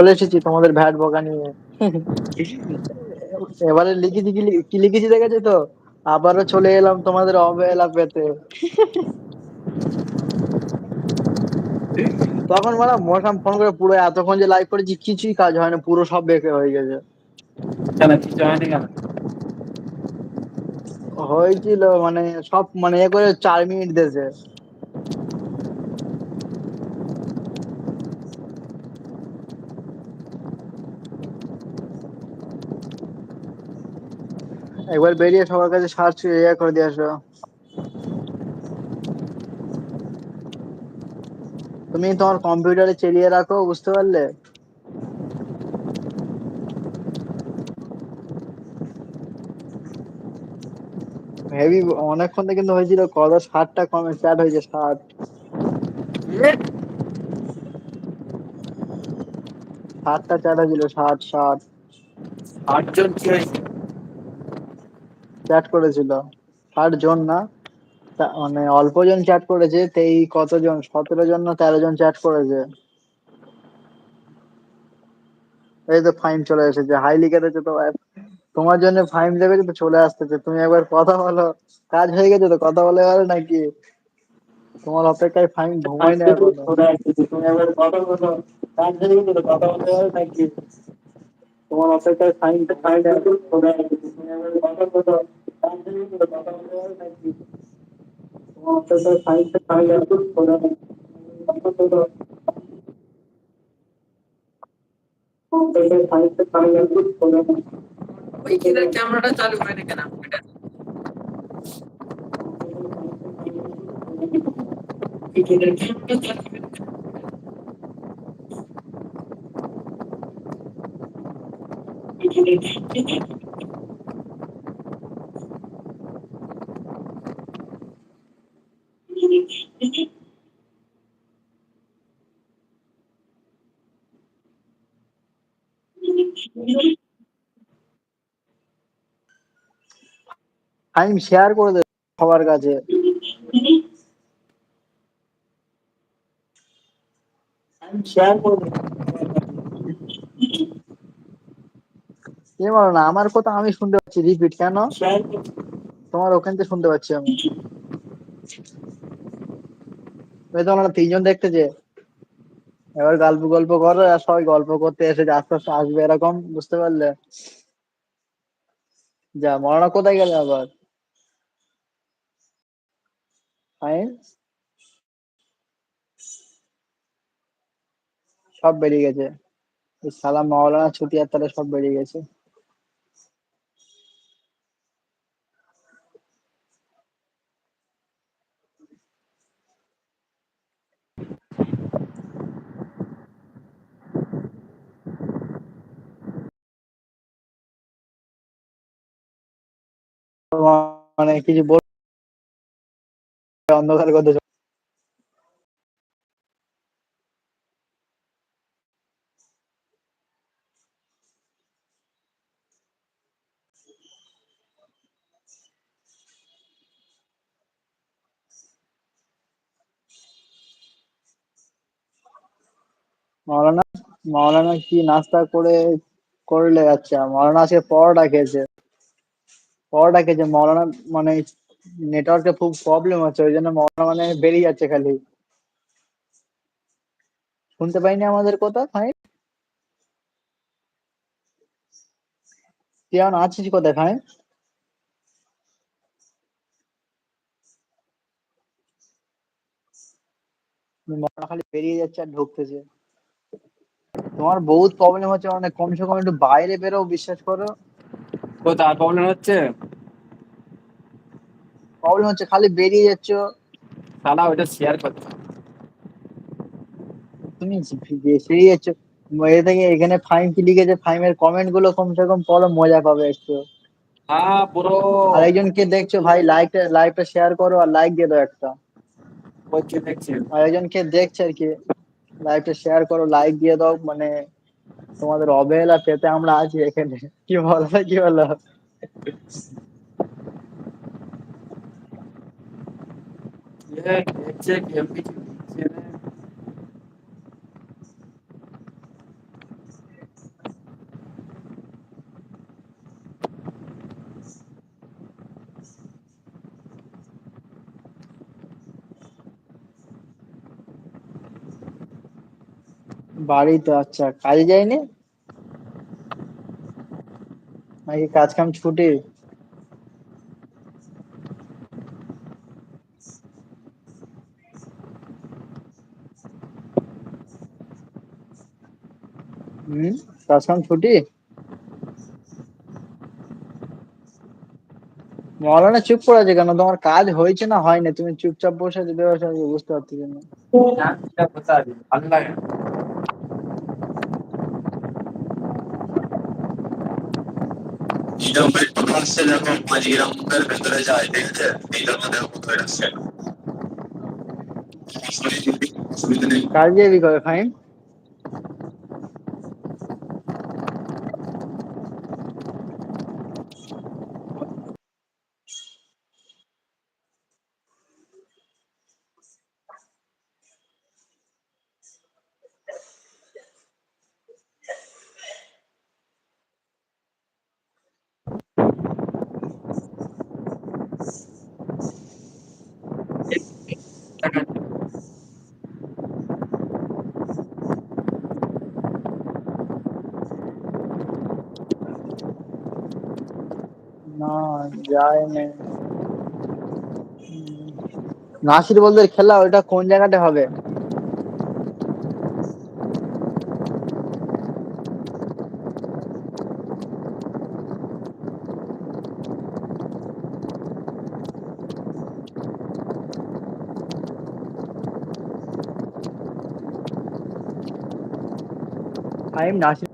চলে এসেছি তোমাদের ভ্যাট বকা নিয়ে। এবারে লিখেছি কি লিখেছি দেখেছ তো? আবারও চলে এলাম তোমাদের অবহেলা পেতে তখন বলা মশাম ফোন করে পুরো এতক্ষণ যে লাইভ করেছি কিছুই কাজ হয় না পুরো সব বেঁকে হয়ে গেছে। হয়েছিল মানে সব মানে এ করে চার মিনিট দিয়েছে। একবার বেরিয়ে সবার কাছে সার্চ ইয়ে করে দিয়ে আসো। তুমি তোমার কম্পিউটারে চালিয়ে রাখো, বুঝতে পারলে? হেভি অনেকক্ষণ থেকে কিন্তু হয়েছিল কত ষাটটা কমে চ্যাট হয়েছে ষাট ষাটটা চ্যাট হয়েছিল ষাট ষাট আটজন হয়েছে চ্যাট করেছিল ষাট জন না মানে অল্প জন চ্যাট করেছে তেই কতজন সতেরো জন না তেরো জন চ্যাট করেছে এই তো ফাইন চলে এসেছে হাই লিখে দিয়েছে তো তোমার জন্য ফাইন দেবে তো চলে আসতেছে তুমি একবার কথা বলো কাজ হয়ে গেছে তো কথা বলে গেলে নাকি তোমার অপেক্ষায় ফাইন ঘুমাই না তুমি একবার কথা বলো হয়ে তোমার অপেক্ষায় ফাইন ফাইন তুমি একবার কথা বলো কাজ হয়ে গেছে তো কথা বলতে হবে নাকি তোমার অপেক্ষায় ফাইন ফাইন একটু খোলা আছে কথা বলো ফাইন একটু খোলা আছে ওইখানে ক্যামেরাটা চালু হয়নি কেন ওইখানে ক্যামেরাটা চালু হয়নি কেন? ওইখানে ক্যামেরাটা চালু ফাইন শেয়ার করে দেবে সবার কাছে। আমি এ বলো না, আমার কথা আমি শুনতে পাচ্ছি রিপিট কেন? তোমার ওখান থেকে শুনতে পাচ্ছি আমি। ওই তো আমরা তিনজন দেখতেছে। এবার গল্প গল্প করো, আর সবাই গল্প করতে এসে যে আস্তে আস্তে আসবে এরকম, বুঝতে পারলে? যা, মরানা কোথায় গেলে আবার? সব বেরিয়ে গেছে। সালাম মাওলানা ছুটি আর তাহলে সব বেরিয়ে গেছে। মানে কিছু বল অন্ধকার করতে মাওলানা মাওলানা কি নাস্তা করে করলে আচ্ছা মাওলানা আজকে পরোটা খেয়েছে। পরোটা যে মাওলানা মানে নেটওয়ার্কে খুব প্রবলেম হচ্ছে ওই জন্য মাওলানা মানে বেরিয়ে যাচ্ছে খালি। শুনতে পাইনি আমাদের কথা ফাইন তুই এখন আছিস কোথায় ফাইন খালি বেরিয়ে যাচ্ছে আর ঢুকতেছে। তোমার বহুত প্রবলেম হচ্ছে মানে কমসে কম একটু বাইরে বেরো, বিশ্বাস করো। কোথায় প্রবলেম হচ্ছে? প্রবলেম হচ্ছে খালি বেরিয়ে যাচ্ছ। সালা ওটা শেয়ার করতে তুমি বেরিয়ে যাচ্ছ এ থেকে এখানে কি লিখেছে ফাইমের কমেন্টগুলো কমসে কম পড়ো মজা পাবে একটু। হ্যাঁ পুরো। আর একজনকে দেখছ ভাই লাইকটা লাইভটা শেয়ার করো আর লাইক দিয়ে দাও একটা। দেখছি। আর একজনকে দেখছে আর কি লাইভটা শেয়ার করো লাইক দিয়ে দাও মানে তোমাদের অবহেলা পেতে আমরা আছি এখানে। কি বলো কি বলো? না। বাড়ি তো আচ্ছা। কাজে যায়নি? নাকি কাজ কাম ছুটি? হুম? কাজ কাম ছুটি? মৌলানা চুপ করে আছে কেন? তোমার কাজ হয়েছে না হয়নি? তুমি চুপচাপ বসে আছো বসে আছো বুঝতে পারছি না। ഇടംപരിപ്രകാശനം അരിയിടംകർ ബന്ധരാജ അദ്ദേഹത്തെ കാര്യം ഫൈൻ নাসির বলতে খেলা ওটা কোন জায়গাতে হবে? ফাইম নাসির কি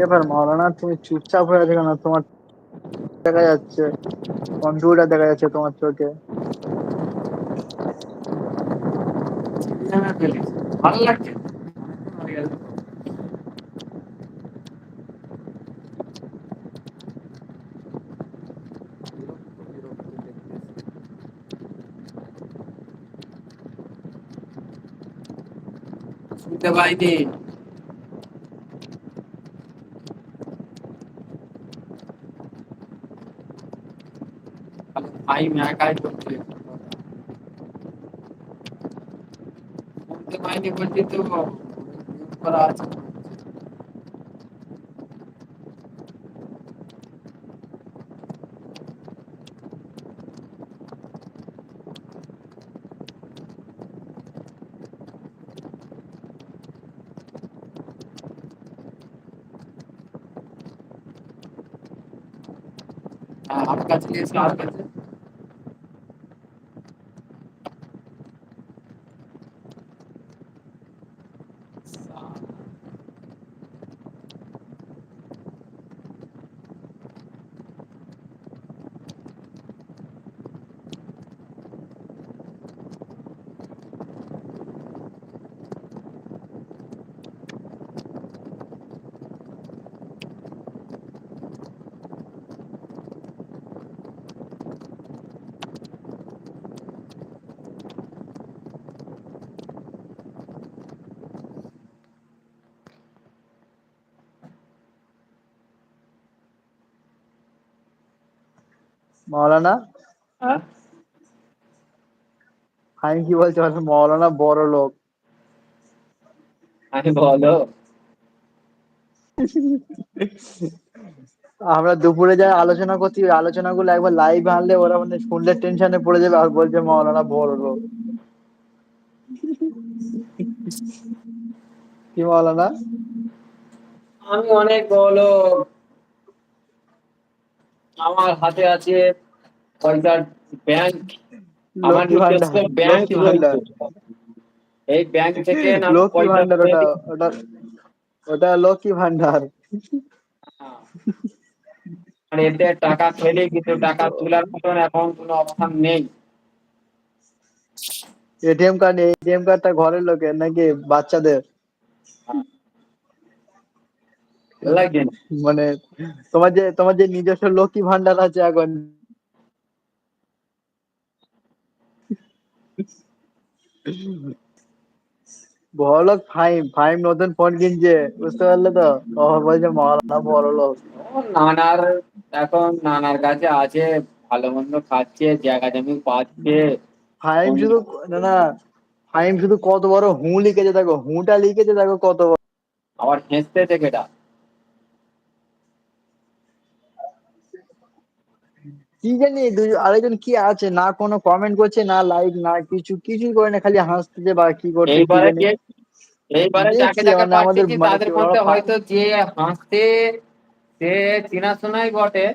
ব্যাপার মাওলানা তুমি চুপচাপ হয়ে আছো কেন? তোমার দেখা যাচ্ছে কম্পিউটার দেখা যাচ্ছে তোমার চোখে। ভালো লাগছে? শুনতে পাইনি। ভাই একাই করছে শুনতে পাইনি বলছি তো mute করা আছে হ্যাঁ, মাওলানা? হ্যাঁ। আমি কি বলছি বলো, মাওলানা বড় লোক। আমি বলো। আমরা দুপুরে যা আলোচনা করছি ওই আলোচনাগুলো একবার লাইভ আনলে ওরা মানে শুনলে টেনশনে পড়ে যাবে আর বলছে মাওলানা বড় লোক। কি মাওলানা? আমি অনেক বলো আমার হাতে আছে পয়সার ব্যাংক। আমার নিজস্ব ব্যাংক এই ব্যাংক থেকে লক্ষ্মী ভান্ডার ওটা ওটা ওটা লক্ষ্মী ভান্ডার। হ্যাঁ। আর এতে টাকা ফেলে কিন্তু টাকা তোলার মতন এখন কোনো অবস্থান নেই। এটিএম কার্ড এটিএম কার্ডটা ঘরের লোকের নাকি বাচ্চাদের? লাগছে না। মানে তোমার যে তোমার যে নিজস্ব লক্ষ্মী ভান্ডার আছে এখন। বড়লোক ফাইম ফাইম নতুন ফোন কিনছে বুঝতে পারলে তো? ও বলছে মহারানা বড়লোক। নানার এখন নানার কাছে আছে ভালো মন্দ খাচ্ছে জায়গা জমি পাচ্ছে। ফাইম শুধু না না ফাইম শুধু কত বড় হু লিখেছে দেখো হুটা লিখেছে দেখো কত বড়। আবার হেসতেছে কেটা? কি জানি দুই আরেকজন কি আছে না কোনো কমেন্ট করছে না লাইক না কিছু কিছুই করে না খালি হাসতেছে বা কি করছে কি এইবারে যাকে যাকে আমাদের পাঠিয়েছি তাদের মধ্যে ওরা হয়তো যে হাসতে সে চেনাশোনাই বটে।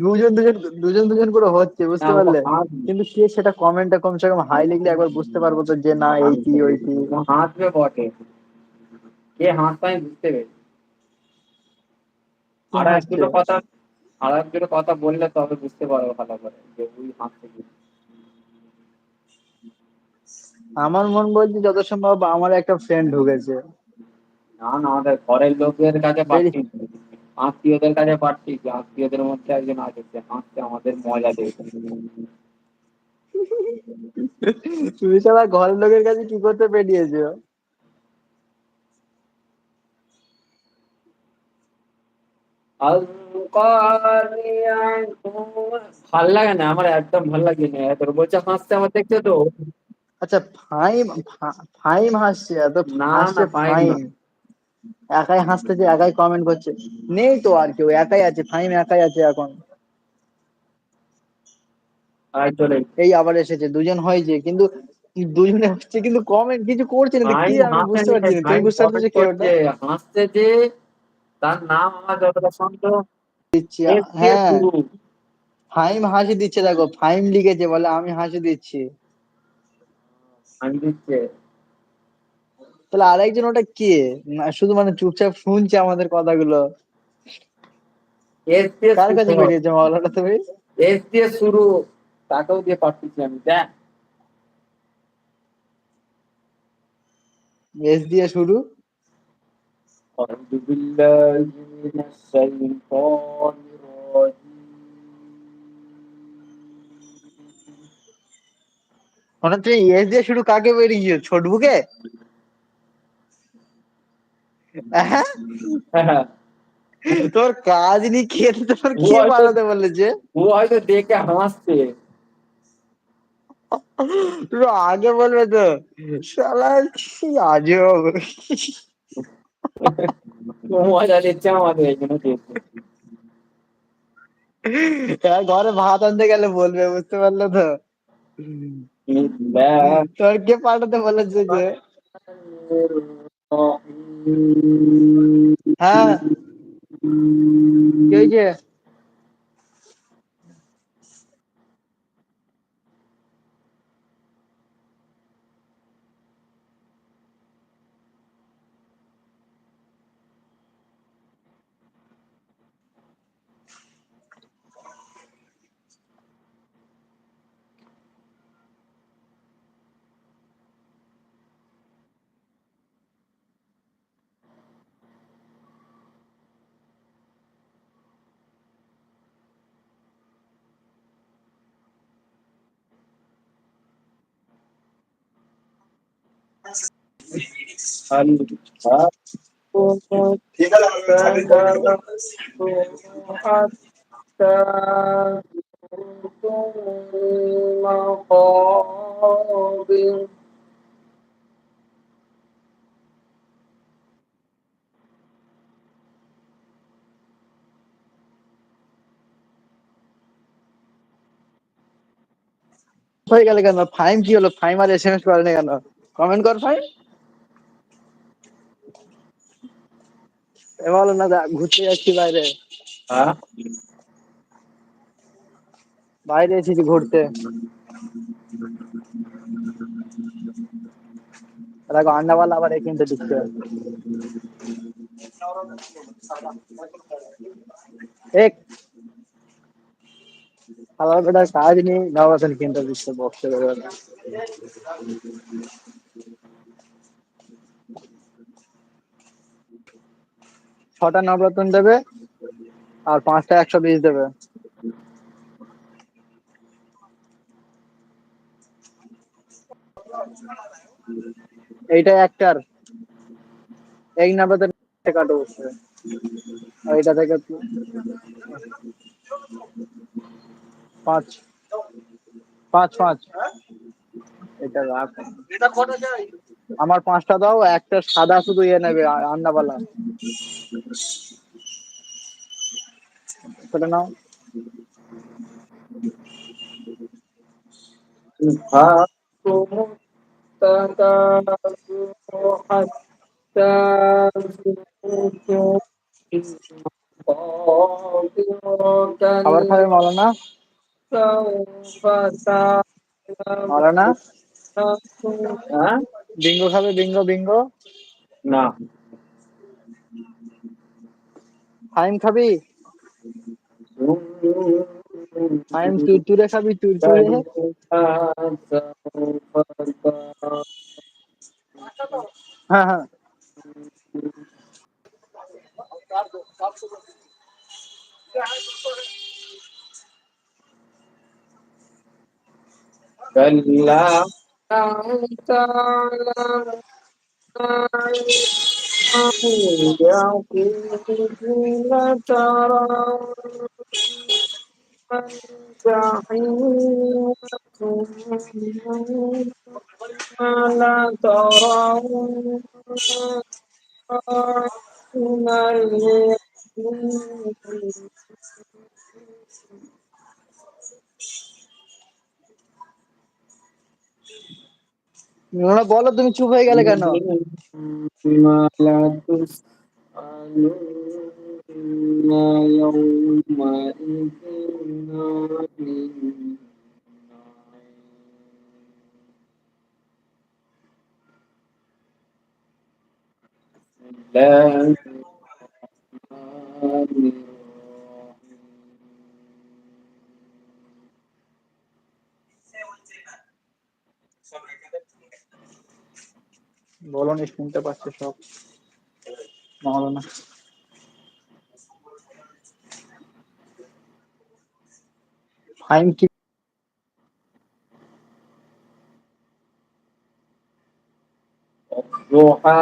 দুজন দুজন দুজন দুজন করে হচ্ছে বুঝতে পারলে? কিন্তু কে সেটা কমেন্টে কমসে কম হাই লিখলে একবার বুঝতে পারব তো যে না এই কি ওই কি। হাসবে। বটে। কে হাসতে বুঝতে পেরেছি। আর এক হাসছে? কথা আর দুটো কথা বললে তবে বুঝতে পারব ভালো করে যে ওই হাসছে কি আমার মন বলছে যত সম্ভব আমার একটা ফ্রেন্ড ঢুকেছে। না না আমাদের ঘরের লোকের কাছে আত্মীয়দের কাছে পাচ্ছি আত্মীয়দের মধ্যে একজন আছে সে হাসছে আমাদের মজা দেবে তুমি সারা ঘরের লোকের কাছে কি করতে পেরিয়েছো ভালো লাগে না? আমার একদম ভালো লাগে না তোর বলছে হাসতে আমার দেখছ তো। আচ্ছা ফাইম ফাইম হাসছে এত না, ফাইম একাই হাসতেছে একাই কমেন্ট করছে। নেই তো আর কেউ একাই আছে ফাইম একাই আছে এখন। এই আবার এসেছে দুজন হয়েছে কিন্তু দুজনে হচ্ছে কিন্তু কমেন্ট কিছু করছে না কি আমি বুঝতে পারছি না তুমি বুঝতে পারছ কে ওটা হাসছে যে তার নাম আমার যতটা সন্দেহ দিচ্ছি। হ্যাঁ। ফাইম হাসি দিচ্ছে দেখো ফাইম লিখেছে বলে আমি হাসি দিচ্ছি। আমি দিচ্ছে? তাহলে আরেকজন ওটা কে? শুধু মানে চুপচাপ শুনছে আমাদের কথাগুলো। কার কাছে শুরু। বেরিয়েছে মাওলানা তুমি? এস দিয়ে শুরু। তাকেও দিয়ে পাঠিয়েছি আমি দেখ। এস দিয়ে শুরু? أعوذ بالله من الشيطان الرجيم মানে তুমি এস দিয়ে শুরু কাকে বেরিয়েছো ছোটবুকে হ্যাঁ তোর কাজ নি খেতে তোর কে হয়তো- বানাতে বলেছে ও হয়তো দেখে হাসছে তুই আগে বলবে তো শালা কি আজব ও মজা দিচ্ছে আমাদের এখানে এবার ঘরে ভাত আনতে গেলে বলবে বুঝতে পারলে তো? তোর কে পাঠাতে বলেছে যে? হ্যাঁ। কি? المقابر হয়ে গেল কেন ফাইম কি হলো ফাইম আর এস এম এস করে না কেন কমেন্ট কর ফাইম বলো না দা- ঘুরতে যাচ্ছি বাইরে। হ্যাঁ? বাইরে এসেছি ঘুরতে। দেখো আন্ডাওয়ালা আবার কিনতে দিচ্ছে। এক। আলাদা বেটার কাজ নেই নবাসন কিনতে দিচ্ছে বক্স ছটা নবরত্ন দেবে আর পাঁচটা একশো বিশ দেবে। এইটা একটার। এক নাম্বারতে কাটো। আর এটা থেকে পাঁচ। পাঁচ পাঁচ। এটা রাখ আমার পাঁচটা দাও, একটা সাদা শুধু ইয়ে নেবে, আ- আন্নাবালা। নাও। খাবার খাবে মাওলানা? মাওলানা? হ্যাঁ? বিঙ্গো খাবে বিঙ্গো বিঙ্গো না ফাইম খাবি ফাইম তুরতুরে খাবি তুরতুরে হ্যাঁ হ্যাঁ كلا لو تعلم اليقين لترون الجحيم ثم لترون اليقين না বলো তুমি চুপ হয়ে গেলে কেন? لا বলনি শুনতে পাচ্ছে সব? মাওলানা ফাইন কি রোহা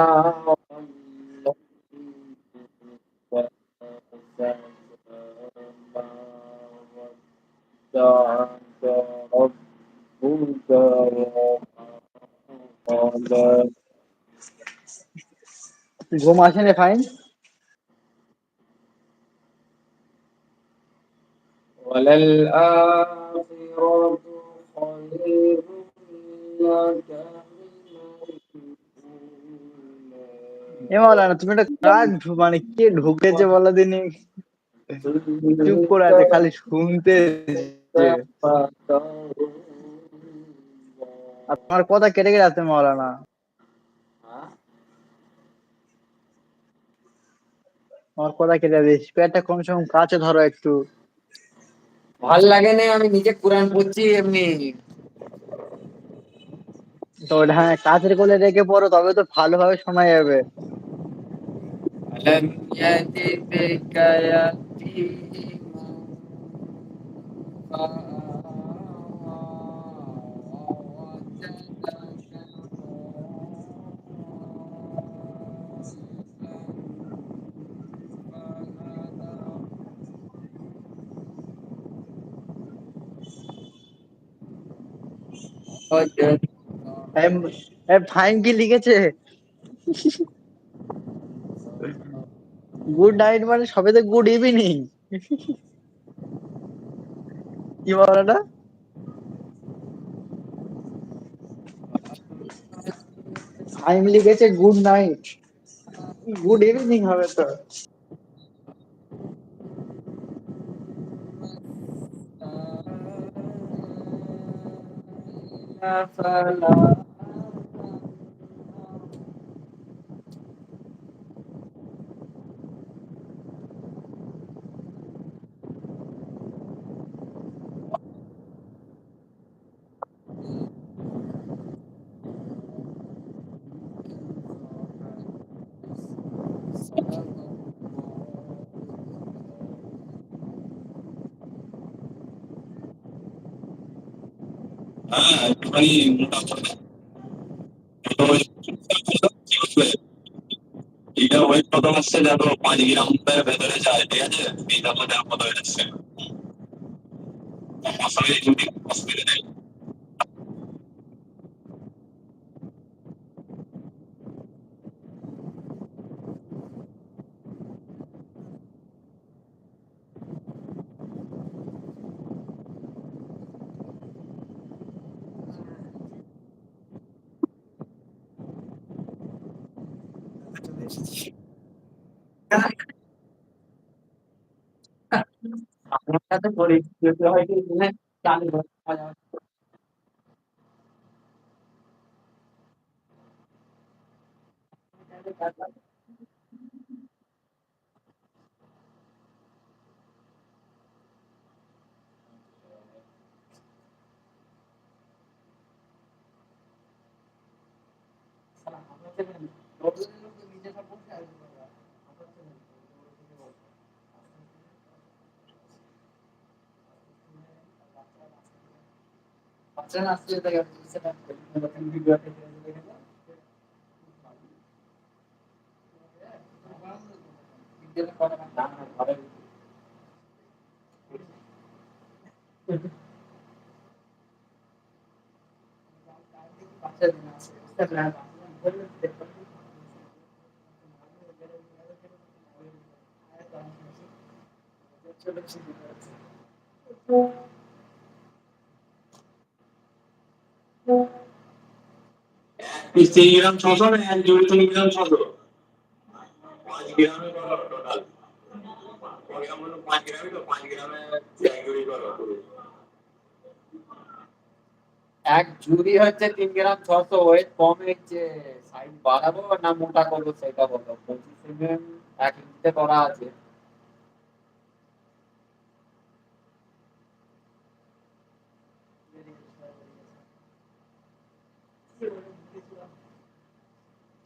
ঘুম আসে না ফাইম وللآخرة خير لك من এ মাওলানা তুমি একটা কাজ ঢু- মানে কে ঢুকেছে বলো দিনি চুপ করে আছে খালি শুনতে যে। আর তোমার কথা কেটে কেটে আসছে মাওলানা আমার কথা কেটে দিস। পেটটা কমসে কম কাছে ধরো একটু। ভালো লাগে না আমি নিজে কোরআন পড়ছি এমনি। তো হ্যাঁ কাছের কোলে রেখে পড়ো তবে তো ভালোভাবে শোনা যাবে। ফাইম কি লিখেছে? গুড নাইট মানে সবে তো গুড ইভিনিং কি বলো না? ফাইম লিখেছে গুড নাইট গুড ইভিনিং হবে তো। فلا হ্যাঁ মোটা এটা ওই প্রথম হচ্ছে দেখো পাঁচ গ্রামের ভেতরে যায়, ঠিক আছে? আপাতত এসছে মশারি যদি আপনার সাথে পরিচিত হয় বাচ্চারা আসছে তাই সেটা ভিডিওতে দেখে বিদ্যালয় করা না না ঘরে বাচ্চাদের আছে ইনস্টাগ্রাম পিস তিন গ্রাম ছশো না এক জোড়ি তিন গ্রাম ছশো পাঁচ গ্রামে করো টোটাল এক জোড়ি হচ্ছে তিন গ্রাম ছশো ওয়েট কমে যে সাইজ বাড়াবো না মোটা করব সেটা বলো? পঁচিশ এক ইঞ্চিতে করা আছে আমি করেছিলাম তুমি কি করেছ? সেটা কেন সামনে থেকে দেখে যে মুরগি করেছি আপনার কি করেছি সেগুলো এর মধ্যে মুরগির মধ্যে বন্ধুটা একবারই দেখেছি এগুলো এগুলো ইয়ে, উত্তর দিতে কিছু একটা কিছু বলতে কিছু বল- মানে তার মানে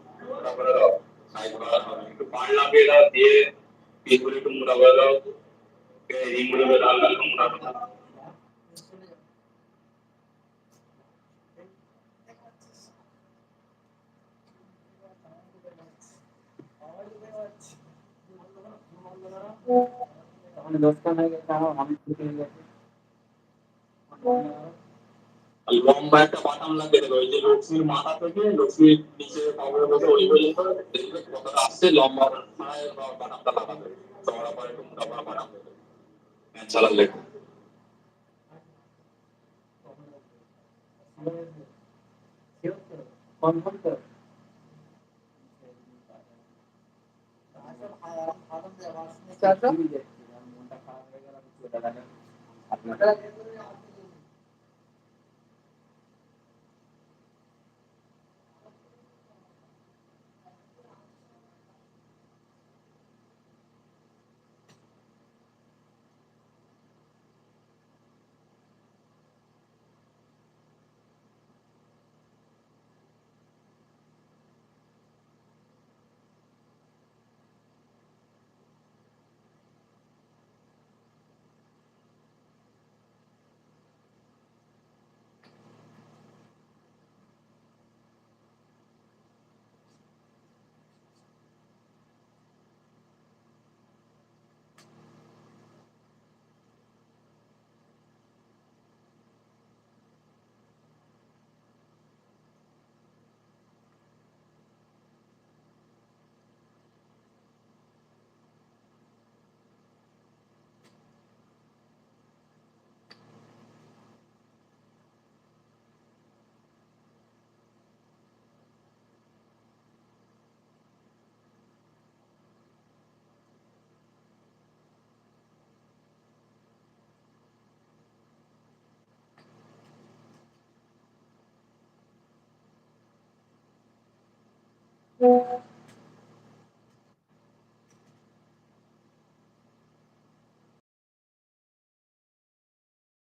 মোটা করে দাও সাইজ বাড়া হবে একটু পান লাগিয়ে দাও দিয়ে পিসগুলো একটু মোটা লম্বা একটা বাটাম লাগিয়ে দেবে ওই যে লক্ষ্মীর মাথা থেকে লক্ষ্মীর নিচে কবরের মধ্যে ওই পর্যন্ত দেখবে কতটা আসছে, লম্বা বাটামটা লাগাবে চওড়া করে একটু মোটা করে বাটাম দেবে চালালে হয়ে গেল আমি চলে গেলাম আপনার